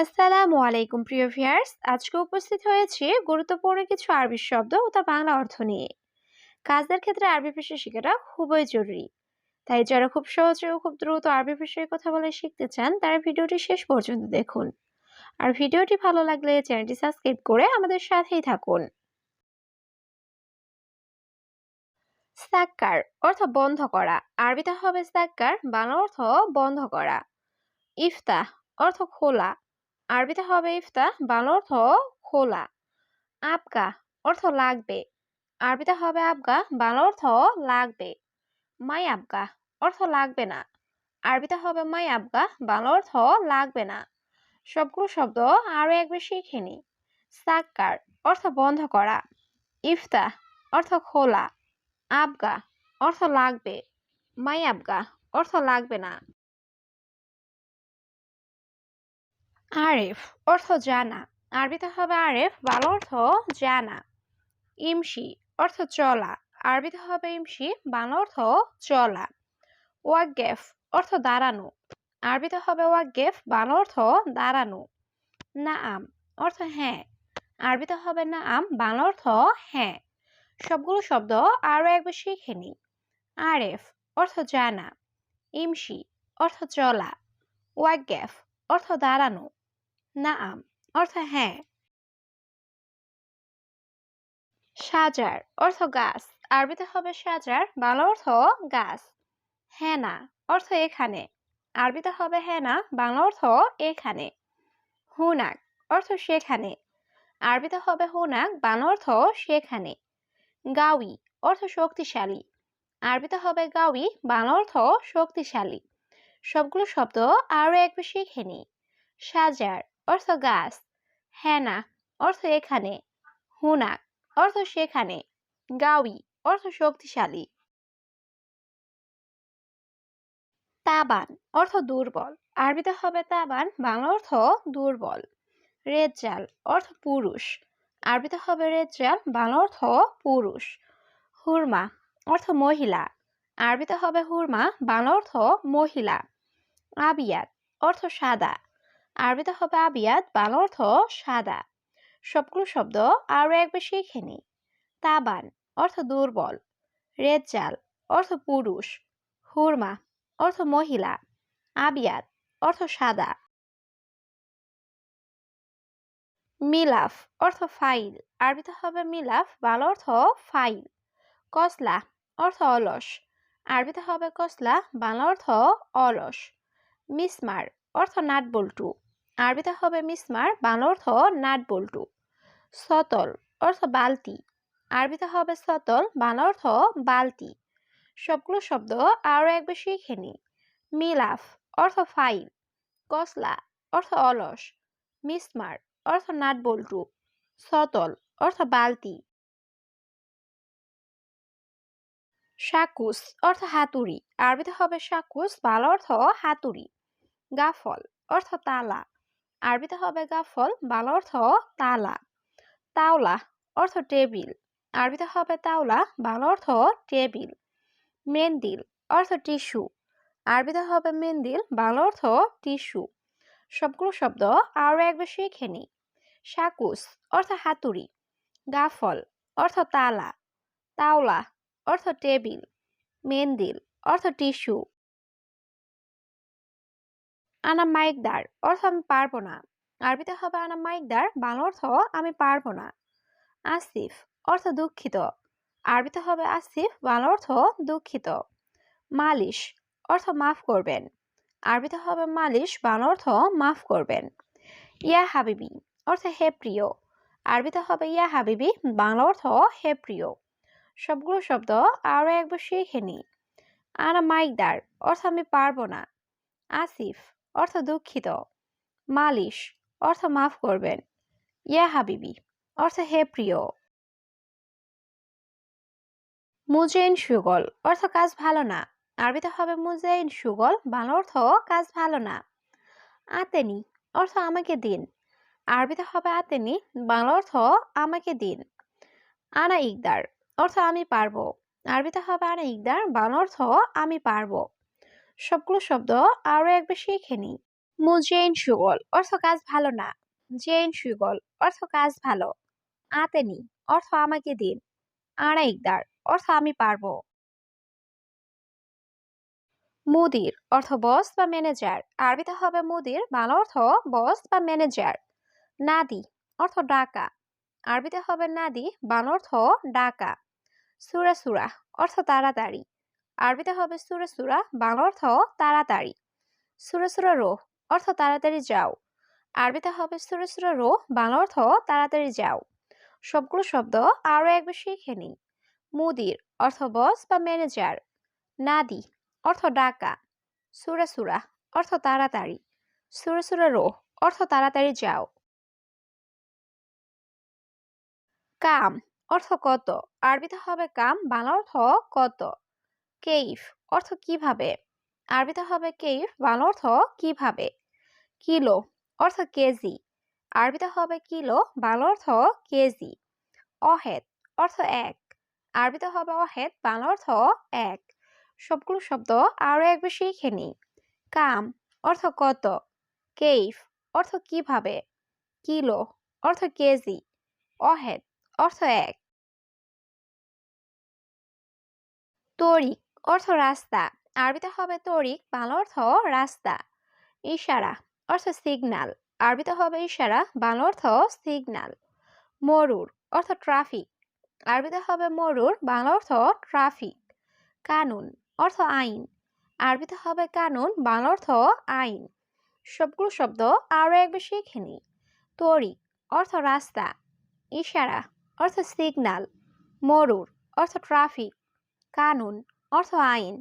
আসসালামু আলাইকুম, প্রিয় ভিউয়ার্স। আজকে উপস্থিত হয়েছে গুরুত্বপূর্ণ কিছু আরবি শব্দ ও তা বাংলা অর্থ নিয়ে। কাজের ক্ষেত্রে আরবি ভাষা শেখাটা খুবই জরুরি। তাই যারা খুব সহজে ও খুব দ্রুত আরবি ভাষায় কথা বলে শিখতে চান, তারা ভিডিওটি শেষ পর্যন্ত দেখুন। আর ভিডিওটি ভালো লাগলে চ্যানেলটি সাবস্ক্রাইব করে আমাদের সাথেই থাকুন। সাক্কার অর্থ বন্ধ করা। আরবিতে হবে সাক্কার, বাংলা অর্থ বন্ধ করা। ইফতাহ অর্থ খোলা। আরবিতে হবে ইফতা, বাংলা অর্থ খোলা। আবগা অর্থ লাগবে। আরবিতে হবে আবগা, বাংলা অর্থ লাগবে। মাই আবগা অর্থ লাগবে না। আরবিতে হবে মাই আবগা, বাংলা অর্থ লাগবে না। সবগুলো শব্দ আরও একবার শিখে নি। সাক্কার অর্থ বন্ধ করা। ইফতা অর্থ খোলা। আবগা অর্থ লাগবে। মাই আবগা অর্থ লাগবে না। আরেফ অর্থ জানা। আরবিতে হবে আরেফ ভালো অর্থ জানা। ইমশি অর্থ চলা। আরবিতে হবে ইমসি বাংলা অর্থ চলা। ওয়াগেফ অর্থ দাঁড়ানো। আরবিতে হবে ওয়াগেফ বাংলা অর্থ দাঁড়ানো। না আম অর্থ হ্যাঁ। আরবিতে হবে না আম বাংলা অর্থ হ্যাঁ। সবগুলো শব্দ আরও একবার শিখে নিই। আরেফ অর্থ জানা। ইমসি অর্থ চলা। ওয়াগেফ অর্থ দাঁড়ানো। নাআম, অর্থ হ্যাঁ। সাজার, অর্থ গাছ। আরবিতে হবে সাজার, বাংলা অর্থ গাছ। হেনা, অর্থ এখানে। আরবিতে হবে হেনা, বাংলা অর্থ এখানে। হুনাক, অর্থ সেখানে। আরবিতে হবে হুনাক, বাংলা অর্থ সেখানে। গাউই অর্থ শক্তিশালী। আরবিতে হবে গাউই বাংলা অর্থ শক্তিশালী। সবগুলো শব্দ আরও একবার শিখে নি সাজার অর্থ গাছ। হেনা অর্থ এখানে। হুনাক অর্থ সেখানে। গাউই অর্থ শক্তিশালী। তাবান, অর্থ দুর্বল। আরবিতে হবে তাবান, বাংলা অর্থ দুর্বল। রেজাল অর্থ পুরুষ। আরবিতে হবে রেজ্জাল বাংলা অর্থ পুরুষ। হুরমা, অর্থ মহিলা। আরবিতে হবে হুরমা, বাংলা অর্থ মহিলা। আবিয়াত, অর্থ সাদা। আরবিতে হবে আবিয়াত, বাংলা অর্থ সাদা। সবগুলো শব্দ আরও একবার শিখে নি তাবান, অর্থ দুর্বল। রেজাল অর্থ পুরুষ। হুরমা, অর্থ মহিলা। আবিয়াত, অর্থ সাদা। মিলাফ, অর্থ ফাইল। আরবিতে হবে মিলাফ, বাংলা অর্থ ফাইল। কসলা, অর্থ অলস। আরবিতে হবে কসলা, বাংলা অর্থ অলস। মিসমার, অর্থ নাট বল্টু আরবিতে হবে মিসমার বাংলা অর্থ নাট বল্টু। সতল, অর্থ বালতি। আরবিতে হবে সতল, বাংলা অর্থ বালতি। সবগুলো শব্দ আরও একবার শিখে নি মিলাফ, অর্থ ফাইল। কসলা, অর্থ অলস। মিসমার অর্থ নাট বল্টু। সতল, অর্থ বালতি। শাকুস অর্থ হাতুড়ি। আরবিতে হবে শাকুস বাংলা অর্থ হাতুড়ি। গাফল, অর্থ তালা। আরবিতে হবে গাফল বাংলা অর্থ তালা। তাওলা অর্থ টেবিল। আরবিতে হবে তাওলা, বাংলা অর্থ টেবিল। মেন্দিল অর্থ টিস্যু। আরবিতে হবে মেন্দিল, বাংলা অর্থ টিস্যু। সবগুলো শব্দ আরও একবার শিখে নি শাকুস অর্থ হাতুড়ি। গাফল অর্থ তালা। তাওলা অর্থ টেবিল। মেন্দিল অর্থ টিস্যু। আনা মাইকদার অর্থ আমি পারব না। আরবিতে হবে আনা মাইকদার বাংলা অর্থ আমি পারব না। আসিফ, অর্থ দুঃখিত। আরবিতে হবে আসিফ, বাংলা অর্থ দুঃখিত। মালিশ, অর্থ মাফ করবেন। আরবিতে হবে মালিশ, বাংলা অর্থ মাফ করবেন। ইয়া হাবিবি, অর্থ হে প্রিয়। আরবিতে হবে ইয়া হাবিবি, বাংলা অর্থ হে প্রিয়। সবগুলো শব্দ আরও একবার শিখে নি আনা মাইকদার অর্থ আমি পারব না। আসিফ অর্থ দুঃখিত। মালিশ, অর্থ মাফ করবেন। ইয়া হাবিবি, অর্থ হে প্রিয়। মুজেইন সুগল, অর্থ কাজ ভালো না। আরবিতে হবে মুজেইন সুগল, বাংলা অর্থ কাজ ভালো না। আতেনি, অর্থ আমাকে দিন। আরবিতে হবে আতেনি, বাংলা অর্থ আমাকে দিন। আনা ইকদার, অর্থ আমি পারব। আরবিতে হবে আনা ইকদার, বাংলা অর্থ আমি পারব। সবগুলো শব্দ আরও একবার শিখে নিই। মুজেইন সুগল, অর্থ কাজ ভালো না। জেইন সুগল, অর্থ কাজ ভালো। আতেনি, অর্থ আমাকে দিন। আড়াইকদার অর্থ আমি পারব। মুদির, অর্থ বস বা ম্যানেজার। আরবিতে হবে মুদির, বাংলা অর্থ বস বা ম্যানেজার। নাদি, অর্থ ডাকা। আরবিতে হবে নাদি, বাংলা অর্থ ডাকা। সুরা সুরা অর্থ তাড়াতাড়ি। আরবিতে হবে সুরা সুরা, বাংলা অর্থ তাড়াতাড়ি। সুরা সুরা রো অর্থ তাড়াতাড়ি যাও। আরবিতে হবে সুরা সুরা রো বাংলা অর্থ তাড়াতাড়ি যাও। সবগুলো শব্দ আরও একবার শিখে নিই। মুদির অর্থ বস বা ম্যানেজার নাদি অর্থ ডাকা। সুরা সুরা অর্থ তাড়াতাড়ি। সুরা সুরা রো অর্থ তাড়াতাড়ি যাও। কাম অর্থ কত? আরবিতে হবে কাম, বাংলা অর্থ কত? কেইফ অর্থ কীভাবে? আরবিতে হবে কেইফ, বাংলা অর্থ কীভাবে? কিলো অর্থ কেজি। আরবিতে হবে কিলো, বাংলা অর্থ কেজি। অহেদ অর্থ এক। আরবিতে হবে অহেদ, বাংলা অর্থ এক। সবগুলো শব্দ আরও একবার শিখে নিই। কাম অর্থ কত? কেইফ অর্থ কীভাবে? কিলো অর্থ কেজি। অহেদ অর্থ এক। তরিক অর্থ রাস্তা। আরবিতে হবে তরিক, বাংলা অর্থ রাস্তা। ইশারা, অর্থ সিগনাল আরবিতে হবে ইশারা, বাংলা অর্থ সিগনাল মরুর, অর্থ ট্রাফিক আরবিতে হবে মরুর, বাংলা অর্থ ট্রাফিক কানুন, অর্থ আইন। আরবিতে হবে কানুন, বাংলা অর্থ আইন। সবগুলো শব্দ আরও একবার শিখে নিই তরিক, অর্থ রাস্তা। ইশারা, অর্থ সিগনাল মরুর, অর্থ ট্রাফিক কানুন অর্থ আইন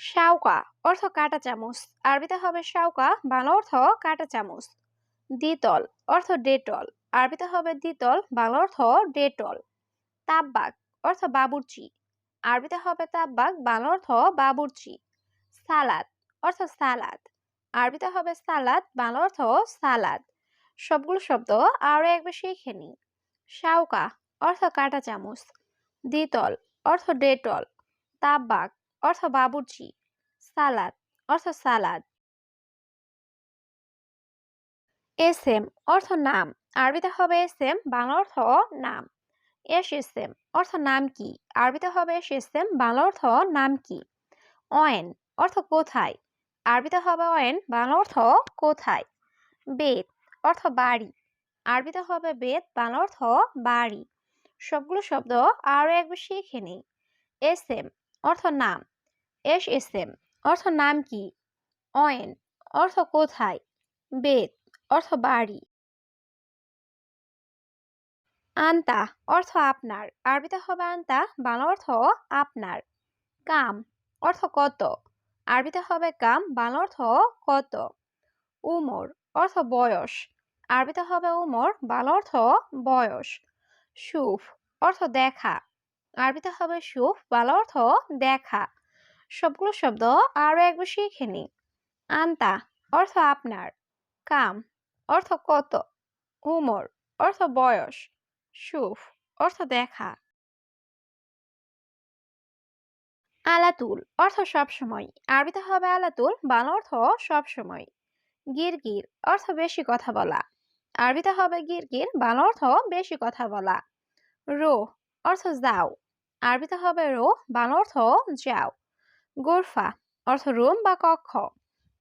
শাউকা অর্থ কাটা চামচ। আরবিতে হবে শাউকা বাংলা অর্থ কাটা চামচ। দ্বিতল অর্থ ডেটল। আরবিতে হবে দ্বিতল, বাংলা অর্থ ডেটল। তাব্বাক অর্থ বাবুর্চি। আরবিতে হবে তাব্বাক বাংলা অর্থ বাবুর্চি। সালাদ অর্থ সালাদ। আরবিতে হবে সালাদ, বাংলা অর্থ সালাদ। সবগুলো শব্দ আরও একবার শিখে নিই। শাউকা অর্থ কাটা চামচ দ্বিতল, অর্থ ডেটল। তাব্বাক অর্থ বাবুর্চি। সালাদ, অর্থ সালাদ। এস এম অর্থ নাম। আরবিতে হবে এস এম বাংলা অর্থ নাম। এস এস এম অর্থ নাম কি? আরবিতে হবে এস এস এম বাংলা অর্থ নাম কি? অয়েন, অর্থ কোথায়? আরবিতে হবে অয়েন, বাংলা অর্থ কোথায়? বেদ, অর্থ বাড়ি। আরবিতে হবে বেদ, বাংলা অর্থ বাড়ি। সবগুলো শব্দ আরও একবার শিখে নিই। এস এম অর্থ নাম। এস এস এম অর্থ নাম কি? অয়েন অর্থ কোথায়? বেদ অর্থ বাড়ি। আন্তা অর্থ আপনার। আরবিতে হবে আন্তা, বাংলা অর্থ আপনার। কাম অর্থ কত? আরবিতে হবে কাম, বাংলা অর্থ কত? উমর অর্থ বয়স। আরবিতে হবে উমর, বাংলা অর্থ বয়স। সুফ অর্থ দেখা। আরবিতে হবে সুফ, বাংলা অর্থ দেখা। সবগুলো শব্দ আরও একবার শিখে নি আন্তা অর্থ আপনার। কাম অর্থ কত। উমর অর্থ বয়স। সুফ অর্থ দেখা। আলাতুল অর্থ সবসময় আরবিতে হবে আলাতুল, বাংলা অর্থ সবসময় গিরগির অর্থ বেশি কথা বলা। আরবিতে হবে গিরগির বাংলা অর্থ বেশি কথা বলা। রো অর্থ যাও। আরবিতে হবে রো, বাংলা অর্থ যাও। গোরফা অর্থ রুম বা কক্ষ।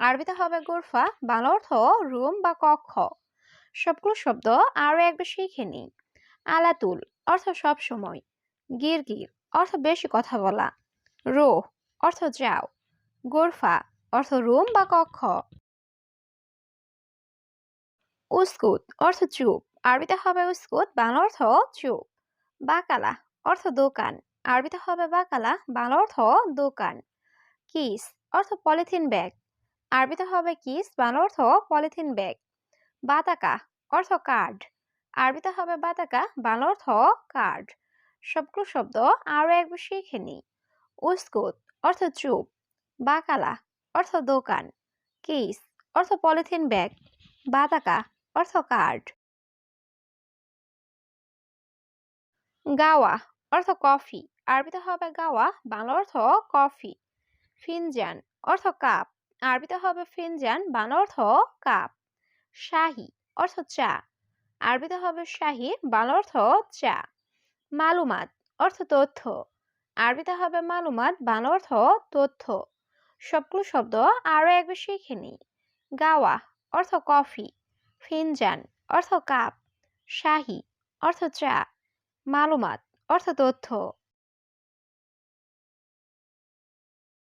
আরবিতে হবে গোরফা, বাংলা অর্থ রুম বা কক্ষ। সবগুলো শব্দ আরও একবার শিখে নিই। আলাতুল অর্থ সব সময়। গিরগির অর্থ বেশি কথা বলা। রো অর্থ যাও। গোরফা অর্থ রুম বা কক্ষ। উস্কুত, অর্থ চুপ। আরবিতে হবে উস্কুত, বাংলা অর্থ চুপ। বাকালা, অর্থ দোকান। আরবিতে হবে বাকালা, বাংলা অর্থ দোকান। কিস, অর্থ পলিথিন ব্যাগ। আরবিতে হবে কিস, বাংলা অর্থ পলিথিন ব্যাগ। বাতাকা, অর্থ কার্ড। আরবিতে হবে বাতাকা, বাংলা অর্থ কার্ড। সবগুলো শব্দ আরও একবার শিখে নিই উস্কুত, অর্থ চুপ। বাকালা, অর্থ দোকান। কিস, অর্থ পলিথিন ব্যাগ। বাতাকা অর্থ কার্ড গাওয়া, অর্থ কফি। আরবিতে হবে গাওয়া, বাংলা অর্থ কফি। ফিনজান অর্থ কাপ। আরবিতে হবে ফিনজান বাংলা অর্থ কাপ। শাহি, অর্থ চা। আরবিতে হবে শাহি, বাংলা অর্থ চা। মালুমাত, অর্থ তথ্য। আরবিতে হবে মালুমাত, বাংলা অর্থ তথ্য। সবগুলো শব্দ আরও একবার শিখে নিই। গাওয়া, অর্থ কফি। ফিনজান অর্থ কাপ শাহি অর্থ চা মালুমাত অর্থ তথ্য।